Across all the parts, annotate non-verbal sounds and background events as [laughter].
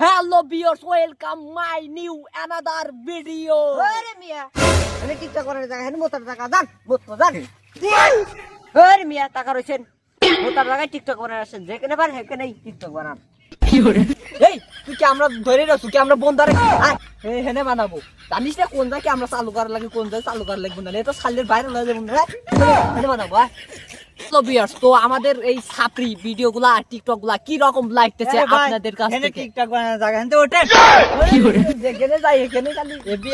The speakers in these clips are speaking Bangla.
Hello viewers welcome my new another video আরে মিয়া আমি টিকটক করার জায়গা হেন মোতার টাকা দান মোত দান। আরে মিয়া টাকা রয়েছেন। মোতার জায়গায় টিকটক করার আসেন যেখানে পার সেখানে টিকটক বানান। এই তুই কি আমরা ধরে রাখছো কি আমরা বন্ধারে হেনে বানাবো। জানিস না কোন জায়গায় আমরা চালু করার লাগে কোন জায়গায় চালু করার লাগবে না এটা সালের বাইরে হয়ে যাব না হেনে বানাবো হ্যালো বিয়ার্স তো আমাদের এই ছাপরি ভিডিও গুলা টিকটক কি রকম লাগতেছে আপনাদের কাছ থেকে? টিকটক বানার জায়গা হেন তো যেখানে যাই এখানে খালি। এবি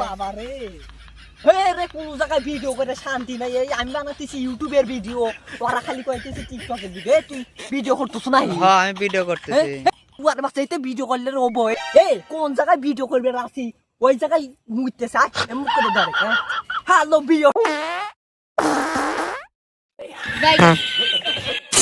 বাবা রে। রে কোন জায়গায় ভিডিও করে শান্তি নাই। এই আমি বানাতেছি ইউটিউবের ভিডিও ওরা খালি কইতেছে টিকটকের ভিডিও তুই ভিডিও করতেছ না হ্যাঁ আমি ভিডিও করতেছি। ভিডিও করলে রোবো এই কোন জায়গায় ভিডিও করবে রাখছি ওই জায়গায় মুইতেছে এমন করে ধরে হ্যালো ভিডিও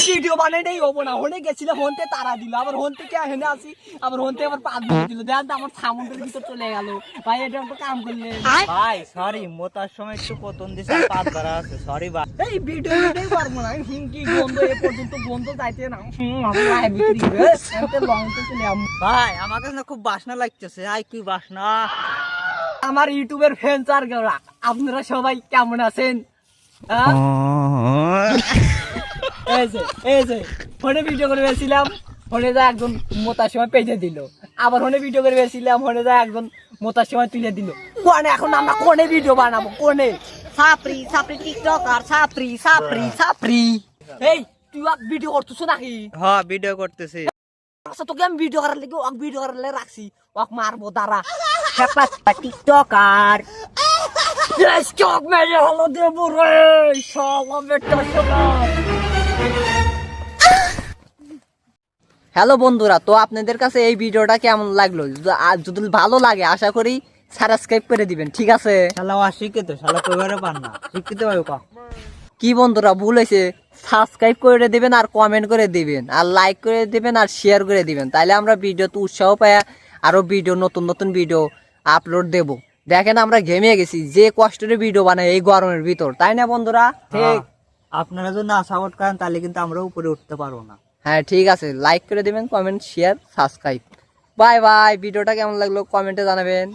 ভিডিও বানাই নেই হব না। হনে গেছিল হনতে তারা দিল। আবার হনতে কে হেনে আসি? আবার হনতে আবার পাঁচ মিনিট দিল। দেখ আমার সামুন্দ্রের ভিতর চলে গেল। ভাই এটা একটা কাম করলে। ভাই সরি মোতার সময় একটু পতন দিছে ধরা আছে। সরি ভাই। এই ভিডিও ভিডিও পারব না। হিংকি গন্ধ এ পর্যন্ত গন্ধ যাইতে না। হুম, আমি বিক্রি করে এতে লং তো চলে আম ভাই আমার কাছে না খুব বাসনা লাগতেছে। আই কি বাসনা? আমার ইউটিউবের ফ্যান্স আর গেরা আপনারা সবাই কেমন আছেন? হ্যাঁ? [laughs] এই যে ফোনে ভিডিও করে বেছিলাম ফোনে যা একজন মোতার সময় পেজে দিল। আবার ফোনে ভিডিও করে বেছিলাম ফোনে যা একজন মোতার সময় তুলে দিল। কোনে এখন আমরা কোনে ভিডিও বানাবো কোনে? সাপরি সাপরি টিকটক আর সাপরি সাপরি সাপরি। এই তুই ভিডিও করতেছ নাকি? হ্যাঁ ভিডিও করতেছি। আচ্ছা তোকে আমি ভিডিও করার লাগে ওক ভিডিও করার লাগে রাখছি। ওক মারবো দাঁড়া। টিকটক আর চোখ মেরে হলো দেবো রে শালা বেটা শালা হ্যালো বন্ধুরা তো আপনাদের কাছে এই ভিডিওটা কেমন লাগল? যদি- ভালো লাগে আশা করি সাবস্ক্রাইব করে দিবেন ঠিক আছে? শালা অশিক্ষিত শালা কইবারে পার না শিক্ষিত ভাই কা। কি বন্ধুরা ভুল হয়েছে। সাবস্ক্রাইব করে দিবেন আর কমেন্ট করে দিবেন আর লাইক করে দিবেন আর শেয়ার করে দিবেন। তাহলে আমরা ভিডিওতে উৎসাহ পাই আরও ভিডিও নতুন নতুন ভিডিও আপলোড দেব। দেখেন আমরা ঘেমিয়ে গেছি যে কষ্টের ভিডিও বানাই এই গরমের ভিতর তাই না বন্ধুরা? ঠিক? আপনারা যদি না সাপোর্ট করেন তাহলে কিন্তু আমরা উপরে উঠতে পারব না। হ্যাঁ ঠিক আছে লাইক করে দেবেন comment share subscribe bye bye ভিডিওটা কেমন লাগল কমেন্টে জানাবেন।